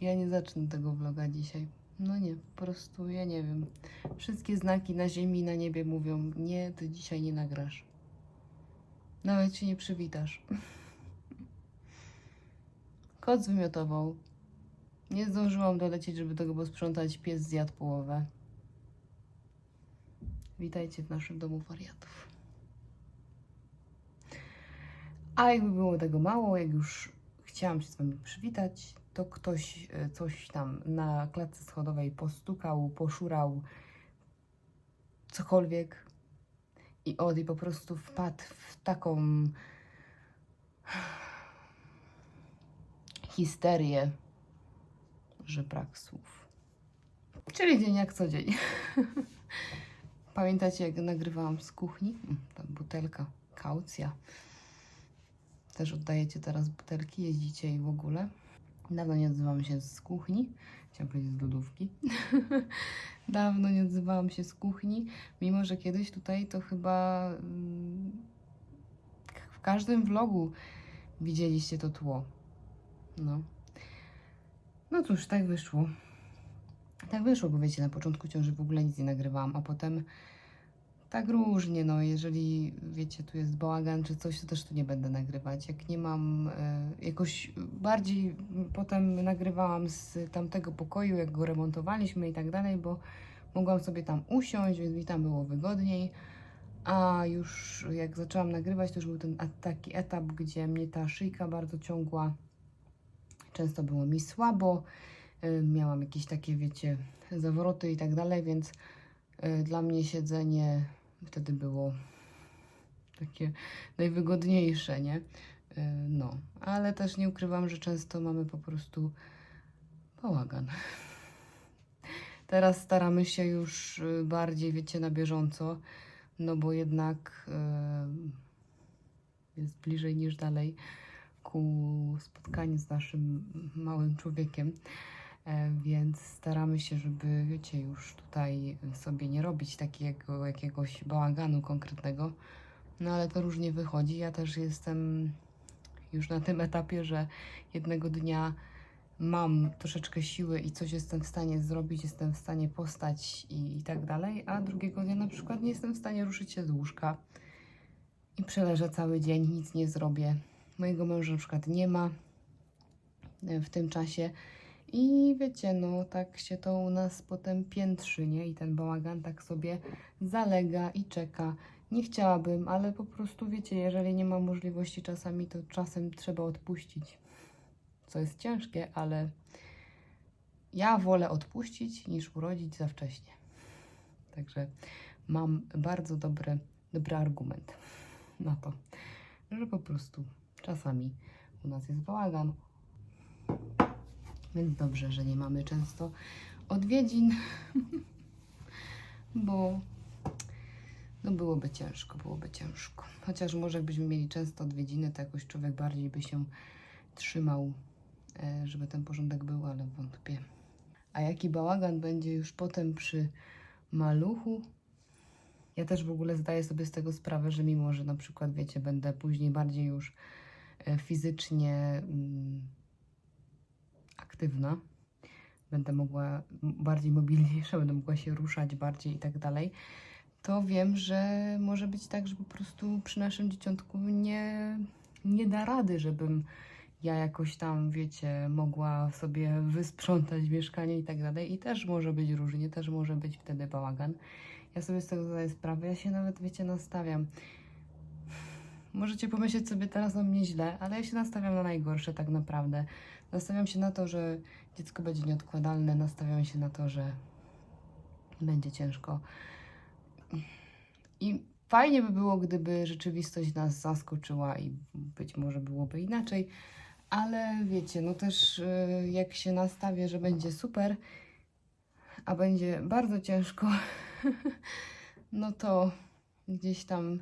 Ja nie zacznę tego vloga dzisiaj. No nie, po prostu ja nie wiem. Wszystkie znaki na ziemi i na niebie mówią: Nie, ty dzisiaj nie nagrasz. Nawet się nie przywitasz. Kot zwymiotował. Nie zdążyłam dolecieć, żeby tego posprzątać. Pies zjadł połowę. Witajcie w naszym domu wariatów. A jakby było tego mało, jak już chciałam się z Wami przywitać, to ktoś e, coś tam na klatce schodowej postukał, poszurał, cokolwiek. I Odi po prostu wpadł w taką histerię, że brak słów. Czyli dzień jak co dzień. Pamiętacie, jak nagrywałam z kuchni? Mm, Ta butelka, kaucja. Też oddajecie teraz butelki, jeździcie i w ogóle. Dawno nie odzywałam się z kuchni. Chciałam powiedzieć z lodówki. Dawno nie odzywałam się z kuchni, mimo że kiedyś tutaj to chyba mm, w każdym vlogu widzieliście to tło. No. No cóż, tak wyszło. Tak wyszło, bo wiecie, na początku ciąży w ogóle nic nie nagrywałam, a potem tak różnie, no jeżeli wiecie, tu jest bałagan czy coś, to też tu nie będę nagrywać. Jak nie mam e, jakoś bardziej potem nagrywałam z tamtego pokoju, jak go remontowaliśmy i tak dalej, bo mogłam sobie tam usiąść, więc mi tam było wygodniej. A już jak zaczęłam nagrywać, to już był ten a- taki etap, gdzie mnie ta szyjka bardzo ciągła. Często było mi słabo, y, miałam jakieś takie, wiecie, zawroty i tak dalej, więc dla mnie siedzenie wtedy było takie najwygodniejsze, nie? Y, No, ale też nie ukrywam, że często mamy po prostu bałagan. Teraz staramy się już y, bardziej, wiecie, na bieżąco, no bo jednak y, jest bliżej niż dalej ku spotkaniu z naszym małym człowiekiem. E, Więc staramy się, żeby, wiecie, już tutaj sobie nie robić takiego jakiegoś bałaganu konkretnego. No ale to różnie wychodzi. Ja też jestem już na tym etapie, że jednego dnia mam troszeczkę siły i coś jestem w stanie zrobić, jestem w stanie postać i, i tak dalej, a drugiego dnia na przykład nie jestem w stanie ruszyć się z łóżka i przeleżę cały dzień, nic nie zrobię. Mojego męża na przykład nie ma e, w tym czasie. I wiecie, no tak się to u nas potem piętrzy, nie? I ten bałagan tak sobie zalega i czeka. Nie chciałabym, ale po prostu wiecie, jeżeli nie ma możliwości czasami, to czasem trzeba odpuścić. Co jest ciężkie, ale ja wolę odpuścić niż urodzić za wcześnie. Także mam bardzo dobry, dobry argument na to, że po prostu czasami u nas jest bałagan. Więc dobrze, że nie mamy często odwiedzin, bo no byłoby ciężko, byłoby ciężko. Chociaż może jakbyśmy mieli często odwiedziny, to jakoś człowiek bardziej by się trzymał, e, żeby ten porządek był, ale wątpię. A jaki bałagan będzie już potem przy maluchu? Ja też w ogóle zdaję sobie z tego sprawę, że mimo, że na przykład, wiecie, będę później bardziej już e, fizycznie mm, aktywna, będę mogła bardziej mobilniejsza, będę mogła się ruszać bardziej i tak dalej, to wiem, że może być tak, że po prostu przy naszym dzieciątku nie, nie da rady, żebym ja jakoś tam, wiecie, mogła sobie wysprzątać mieszkanie i tak dalej. I też może być różnie, też może być wtedy bałagan. Ja sobie z tego zdaję sprawę, ja się nawet, wiecie, nastawiam. Możecie pomyśleć sobie teraz o mnie źle, ale ja się nastawiam na najgorsze tak naprawdę. Nastawiam się na to, że dziecko będzie nieodkładalne, nastawiam się na to, że będzie ciężko. I fajnie by było, gdyby rzeczywistość nas zaskoczyła i być może byłoby inaczej, ale wiecie, no też y, jak się nastawię, że będzie super, a będzie bardzo ciężko, no to gdzieś tam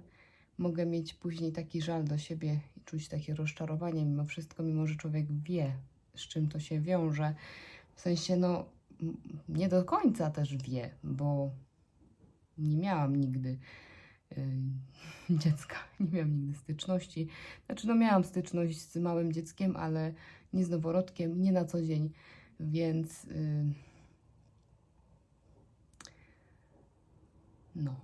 mogę mieć później taki żal do siebie i czuć takie rozczarowanie mimo wszystko, mimo że człowiek wie, z czym to się wiąże. W sensie, no, nie do końca też wie, bo nie miałam nigdy y, dziecka, nie miałam nigdy styczności. Znaczy, no miałam styczność z małym dzieckiem, ale nie z noworodkiem, nie na co dzień. Więc y, no.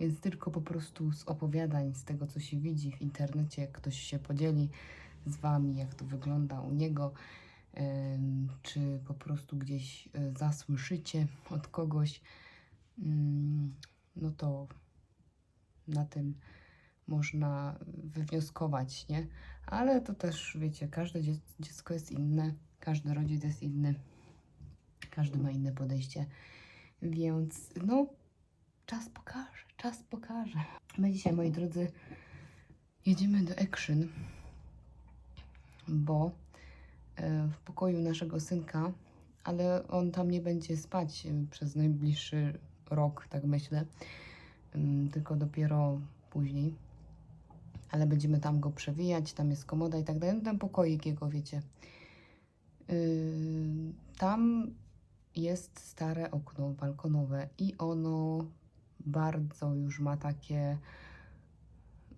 Więc tylko po prostu z opowiadań, z tego co się widzi w internecie, ktoś się podzieli z wami, jak to wygląda u niego, czy po prostu gdzieś e, zasłyszycie od kogoś, mm, no to na tym można wywnioskować, nie? Ale to też, wiecie, każde dzie- dziecko jest inne, każdy rodzic jest inny, każdy ma inne podejście, więc no, czas pokaże, czas pokaże. My dzisiaj, moi drodzy, jedziemy do Action, bo e, w pokoju naszego synka, ale on tam nie będzie spać e, przez najbliższy rok, tak myślę, Ym, tylko dopiero później. Ale będziemy tam go przewijać, tam jest komoda i tak dalej. No, ten pokoik jego, wiecie. Yy, tam jest stare okno balkonowe i ono bardzo już ma takie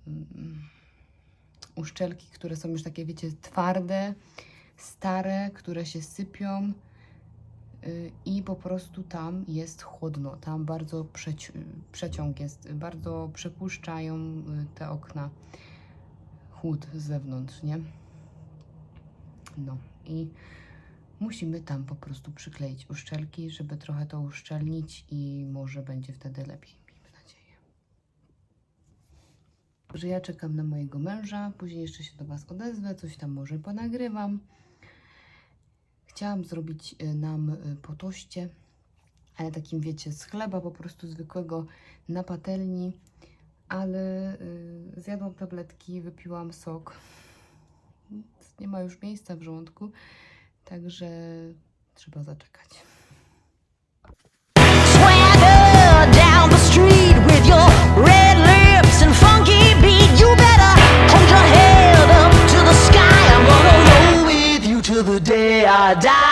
mm, uszczelki, które są już takie, wiecie, twarde, stare, które się sypią y, i po prostu tam jest chłodno. Tam bardzo przeci- przeciąg jest, bardzo przepuszczają y, te okna chłód z zewnątrz, nie? No i musimy tam po prostu przykleić uszczelki, żeby trochę to uszczelnić i może będzie wtedy lepiej, Że ja czekam na mojego męża, później jeszcze się do Was odezwę, coś tam może ponagrywam. Chciałam zrobić y, nam y, po toście, ale takim wiecie, z chleba po prostu zwykłego na patelni, ale y, zjadłam tabletki, wypiłam sok. Nie ma już miejsca w żołądku, także trzeba zaczekać. the day I die.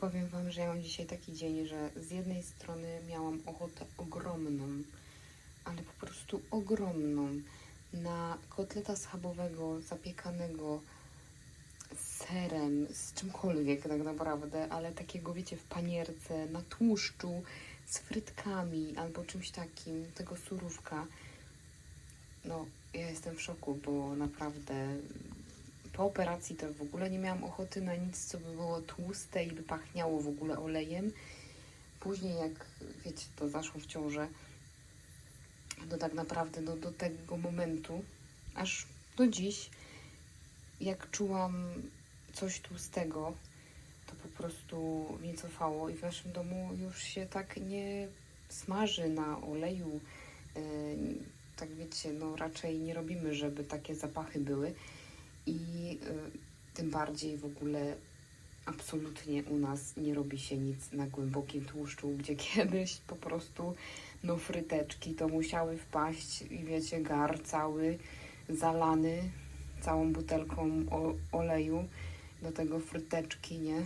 Powiem Wam, że ja mam dzisiaj taki dzień, że z jednej strony miałam ochotę ogromną, ale po prostu ogromną na kotleta schabowego zapiekanego z serem, z czymkolwiek tak naprawdę, ale takiego wiecie w panierce, na tłuszczu, z frytkami albo czymś takim, tego surówka. No, ja jestem w szoku, bo naprawdę po operacji to w ogóle nie miałam ochoty na nic, co by było tłuste i by pachniało w ogóle olejem. Później, jak wiecie, to zaszło w ciążę, to tak naprawdę no, do tego momentu, aż do dziś, jak czułam coś tłustego, to po prostu mnie cofało i w naszym domu już się tak nie smaży na oleju. Yy, tak wiecie, no raczej nie robimy, żeby takie zapachy były. I y, tym bardziej w ogóle absolutnie u nas nie robi się nic na głębokim tłuszczu, gdzie kiedyś po prostu no fryteczki to musiały wpaść i wiecie, gar cały zalany całą butelką oleju do tego fryteczki, nie?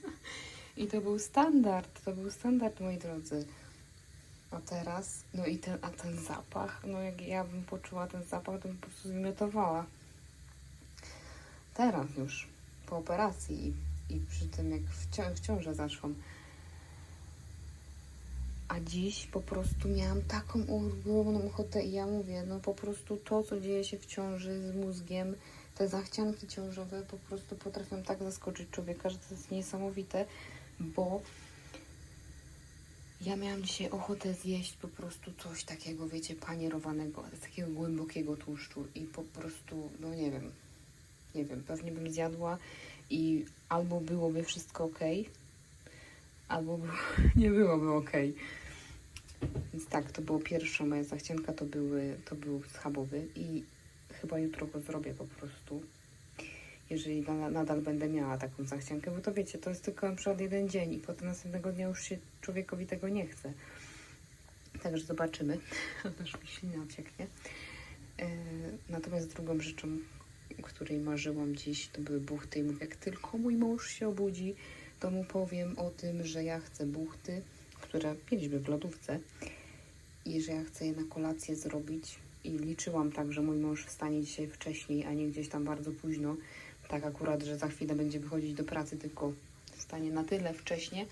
I to był standard, to był standard, moi drodzy. A teraz, no i ten, a ten zapach, no jak ja bym poczuła ten zapach, to bym po prostu zmiotowała teraz już, po operacji i, i przy tym, jak w, cią- w ciążę zaszłam. A dziś po prostu miałam taką ogromną ochotę i ja mówię, no po prostu to, co dzieje się w ciąży z mózgiem, te zachcianki ciążowe po prostu potrafią tak zaskoczyć człowieka, że to jest niesamowite, bo ja miałam dzisiaj ochotę zjeść po prostu coś takiego, wiecie, panierowanego, z takiego głębokiego tłuszczu i po prostu, no nie wiem, nie wiem, pewnie bym zjadła i albo byłoby wszystko ok, albo by, nie byłoby ok. Więc tak, to było pierwsza moja zachcianka, to, były, to był schabowy i chyba jutro go zrobię po prostu. Jeżeli na, nadal będę miała taką zachciankę, bo to wiecie, to jest tylko na przykład jeden dzień i potem następnego dnia już się człowiekowi tego nie chce. Także zobaczymy. Aż mi ślina cieknie. E, natomiast drugą rzeczą, której marzyłam dziś, to były buchty. I mówię, jak tylko mój mąż się obudzi, to mu powiem o tym, że ja chcę buchty, które mieliśmy w lodówce i że ja chcę je na kolację zrobić. I liczyłam tak, że mój mąż wstanie dzisiaj wcześniej, a nie gdzieś tam bardzo późno. Tak akurat, że za chwilę będzie wychodzić do pracy, tylko wstanie na tyle wcześnie,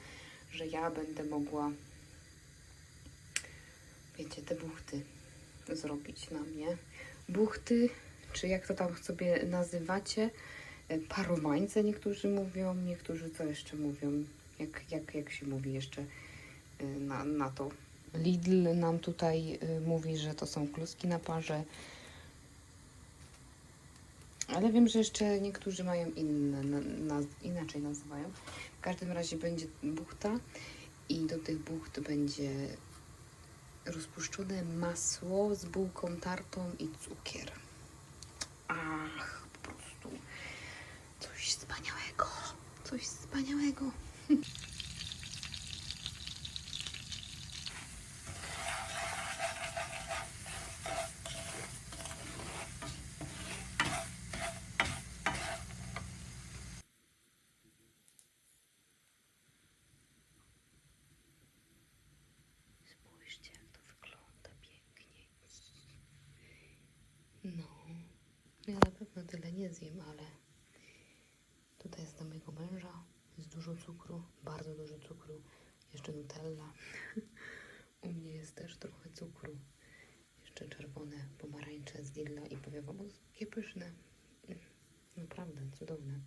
że ja będę mogła, wiecie, te buchty zrobić na mnie. Buchty, czy jak to tam sobie nazywacie, e, parowańce niektórzy mówią, niektórzy co jeszcze mówią, jak, jak, jak się mówi jeszcze e, na, na to. Lidl nam tutaj e, mówi, że to są kluski na parze, ale wiem, że jeszcze niektórzy mają inne, na, naz- inaczej nazywają. W każdym razie będzie buchta i do tych bucht będzie rozpuszczone masło z bułką tartą i cukier. Ach, po prostu coś wspaniałego. Coś wspaniałego. Spójrzcie, jak to wygląda pięknie. No, ja na tyle nie zjem, ale tutaj jest dla mojego męża. Jest dużo cukru, bardzo dużo cukru. Jeszcze Nutella. U mnie jest też trochę cukru. Jeszcze czerwone pomarańcze z Lidla i powiem Wam, jakie pyszne. Mm, Naprawdę, cudowne.